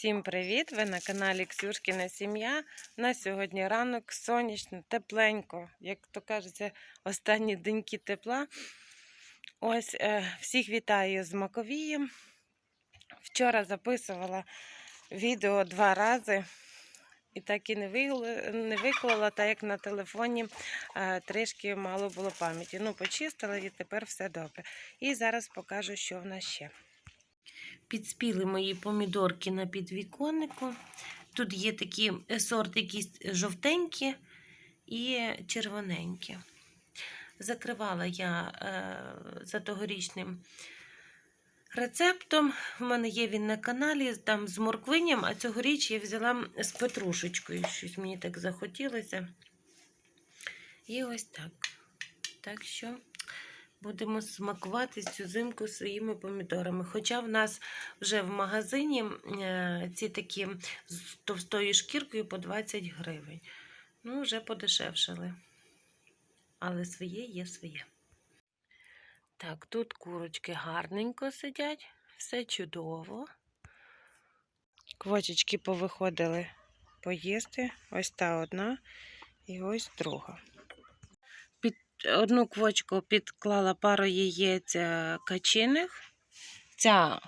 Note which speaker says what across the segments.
Speaker 1: Всім привіт! Ви на каналі Ксюшкіна Сім'я. На сьогодні ранок сонячно, тепленько, як то кажеться, останні деньки тепла. Ось е, всіх вітаю з Маковієм. Вчора записувала відео два рази. І так і не виклала, так як на телефоні е, трішки мало було пам'яті. Ну, почистила і тепер все добре. І зараз покажу, що в нас ще. Підспіли мої помідорки на підвіконнику. Тут є такі е, сорти, якісь жовтенькі і червоненькі. Закривала я е, за тогорічним рецептом. У мене є він на каналі там з морквиням, а цьогоріч я взяла з петрушечкою. Щось мені так захотілося. І ось так. Так що будемо смакувати цю зимку своїми помідорами. Хоча в нас вже в магазині е, ці такі з товстою шкіркою по 20 гривень. Ну, вже подешевшали. Але своє є своє. Так, тут курочки гарненько сидять, все чудово. Квочечки повиходили поїсти. Ось та одна і ось друга. Одну квочку підклала пару яєць е, качиних. Ця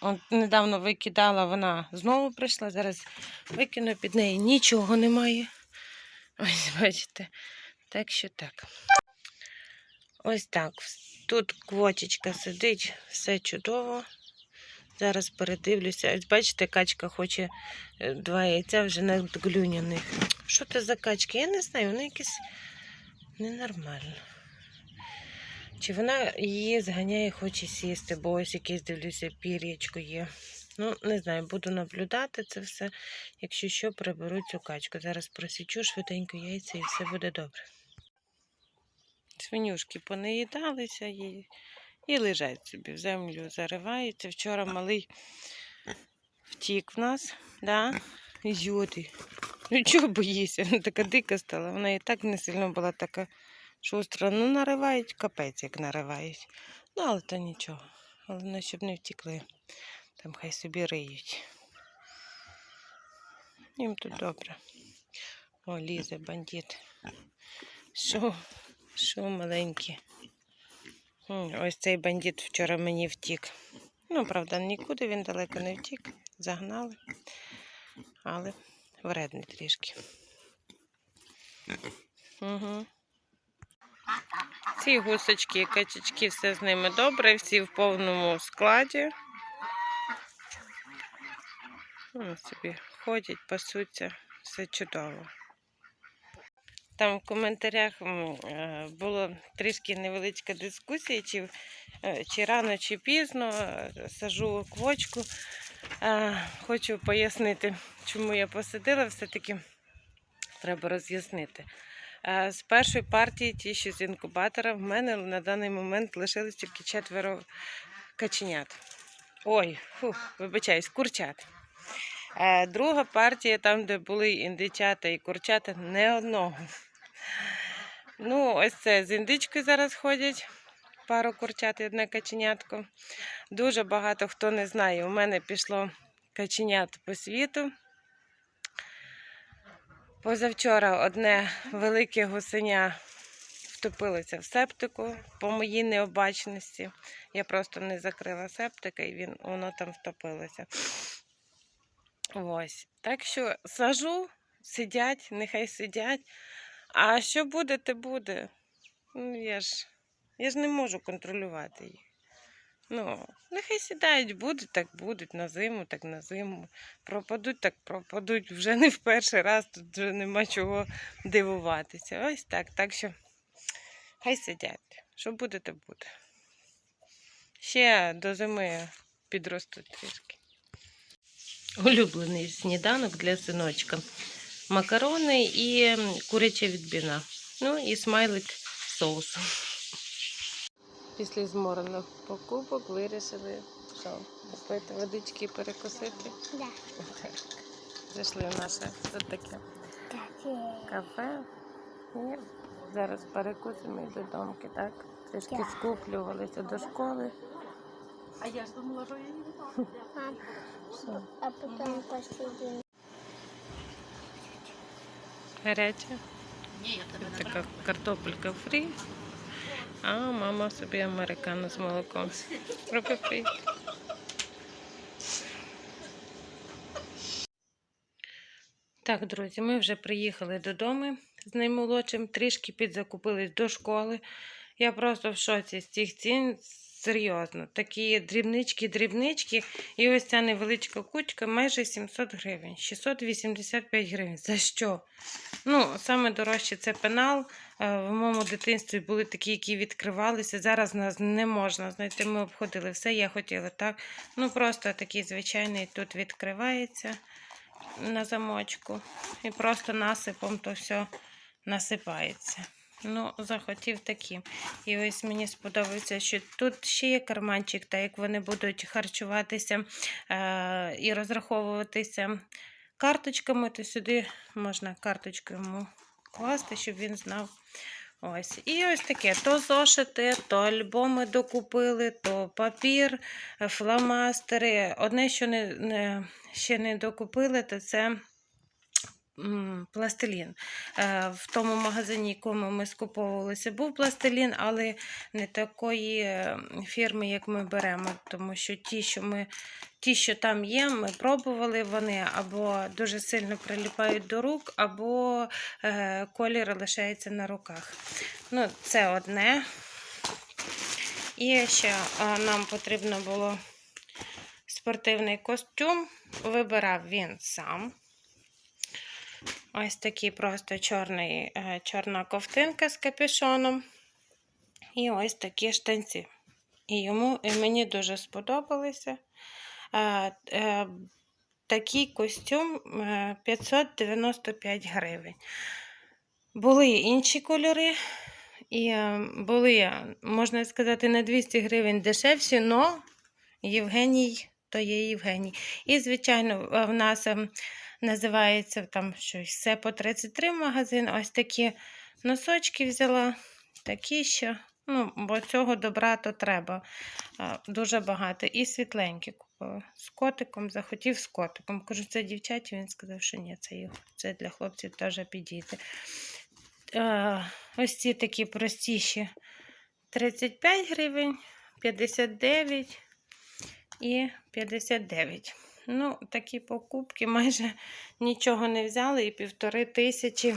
Speaker 1: от недавно викидала, вона знову прийшла. Зараз викину під неї нічого немає. Ось, бачите. Так що так. Ось так. Тут квочечка сидить, все чудово. Зараз передивлюся. Ось бачите, качка хоче е, два яйця вже надглюняних. Що це за качки? Я не знаю, вони якісь ненормально. Чи вона її зганяє, хоче сісти, бо ось якесь дивлюся, пір'ячко є. Ну, не знаю, буду наблюдати це все. Якщо що, приберу цю качку. Зараз просічу швиденько яйця і все буде добре. Свинюшки понаїдалися і, і лежать собі в землю, зариваються. Вчора малий втік в нас, да? Юди. Ну чого боїшся? Вона така дика стала. Вона і так не сильно була така шустра. Ну, наривають капець, як наривають. Ну, але то нічого. Головне, щоб не втікли. Там хай собі риють. Їм тут добре. О, лізе бандит. Що? Що маленькі? Ось цей бандит вчора мені втік. Ну, правда, нікуди він далеко не втік. Загнали. Але вредний трішки. Угу. Ці гусочки, качечки, все з ними добре, всі в повному складі. Вони собі ходять, пасуться, все чудово. Там в коментарях е, трішки невеличка дискусія, чи, е, чи рано, чи пізно е, сажу квочку. Хочу пояснити, чому я посадила, все-таки треба роз'яснити. З першої партії, ті, що з інкубатора, в мене на даний момент лишилось тільки четверо каченят. Ой, фу, вибачаюсь, курчат. Е, Друга партія, там, де були індичата і курчата, не одного. Ну, ось це з індичкою зараз ходять. Пару курчат і одне каченятко. Дуже багато хто не знає. У мене пішло каченят по світу. Позавчора одне велике гусеня втопилося в септику по моїй необачності. Я просто не закрила септика і він, воно там втопилося. Ось. Так що сажу, сидять, нехай сидять. А що буде, те буде. Ну, я ж, я ж не можу контролювати їх. Ну, нехай сідають, будуть, так будуть, на зиму, так на зиму. Пропадуть, так пропадуть. Вже не в перший раз, тут вже нема чого дивуватися. Ось так. Так що хай сидять. Що буде, то буде. Ще до зими підростуть трішки. Улюблений сніданок для синочка. Макарони і куряча відбіна. Ну і смайлик соусу. Після зморених покупок вирішили, що купити водички і перекусити.
Speaker 2: Да.
Speaker 1: Так. Зайшли в наше тут таке кафе. І зараз перекусимо і додому, так? Трішки скуплювалися до школи.
Speaker 2: А я ж думала, що я не готова.
Speaker 3: А потом посидим.
Speaker 1: Гаряче.
Speaker 2: Ні, я тебе
Speaker 1: Така картопелька фрі. А мама собі американо з молоком. Так, друзі, ми вже приїхали додому з наймолодшим, трішки підзакупились до школи. Я просто в шоці з цих цін. Серйозно, такі дрібнички, дрібнички, і ось ця невеличка кучка майже 700 гривень, 685 гривень. За що? Ну, саме дорожче це пенал. Е, В моєму дитинстві були такі, які відкривалися. Зараз нас не можна знайти. Ми обходили все, я хотіла так. Ну, просто такий звичайний тут відкривається на замочку. І просто насипом то все насипається. Ну, захотів такі. І ось мені сподобається, що тут ще є карманчик, так як вони будуть харчуватися е- і розраховуватися карточками, то сюди можна карточку йому класти, щоб він знав. Ось. І ось таке: то зошити, то альбоми докупили, то папір, фломастери. Одне, що не, не, ще не докупили, то це пластилін. Е, В тому магазині, якому ми скуповувалися, був пластилін, але не такої е, фірми, як ми беремо, тому що ті, що ми Ті, що там є, ми пробували, вони або дуже сильно приліпають до рук, або е, колір лишається на руках. Ну, це одне. І ще нам потрібно було спортивний костюм. Вибирав він сам. Ось такий просто чорний, е, чорна ковтинка з капюшоном. І ось такі штанці. І йому і мені дуже сподобалися. Е, е, Такий костюм е, 595 гривень. Були інші кольори, і були, можна сказати, на 200 гривень дешевші, але Євгеній то є Євгеній. І, звичайно, в нас називається там щось все по 33 магазин. Ось такі носочки взяла, такі що. Ну, бо цього добра то треба дуже багато. І світленькі купила. З котиком, захотів з котиком. Кажу, це дівчаті, він сказав, що ні, це, його, це для хлопців теж підійти. Ось ці такі простіші 35 гривень, 59 і 59. Ну, такі покупки майже нічого не взяли і півтори тисячі,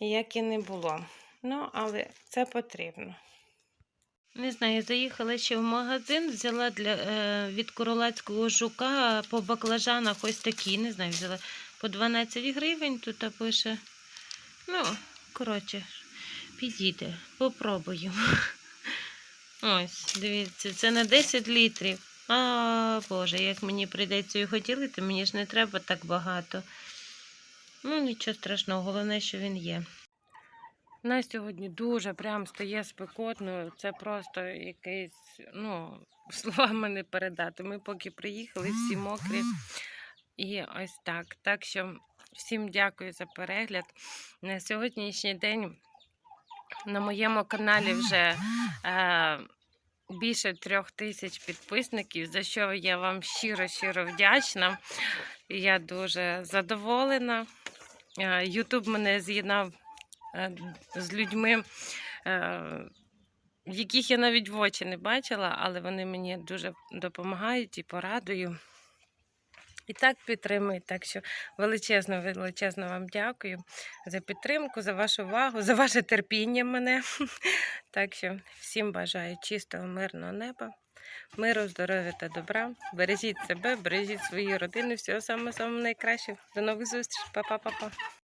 Speaker 1: як і не було. Ну, але це потрібно. Не знаю, заїхала ще в магазин, взяла для, е, від королацького жука по баклажанах ось такі, не знаю, взяла по 12 гривень, тут пише. Ну, коротше, підійде, попробую. Ось, дивіться, це на 10 літрів. А, Боже, як мені прийдеться його ділити, мені ж не треба так багато. Ну, нічого страшного, головне, що він є. На сьогодні дуже прям стає спекотно. Це просто якийсь, ну, словами не передати. Ми поки приїхали, всі мокрі. І ось так. Так що всім дякую за перегляд. На сьогоднішній день на моєму каналі вже е, більше трьох тисяч підписників, за що я вам щиро-щиро вдячна. Я дуже задоволена. Е, Ютуб мене з'єднав е, з людьми, е, яких я навіть в очі не бачила, але вони мені дуже допомагають і порадую. І так підтримують. Так що величезно, величезно вам дякую за підтримку, за вашу увагу, за ваше терпіння мене. Так що всім бажаю чистого, мирного неба, миру, здоров'я та добра. Бережіть себе, бережіть свої родини. Всього самого самого найкращого. До нових зустрічей. Па-па-па-па.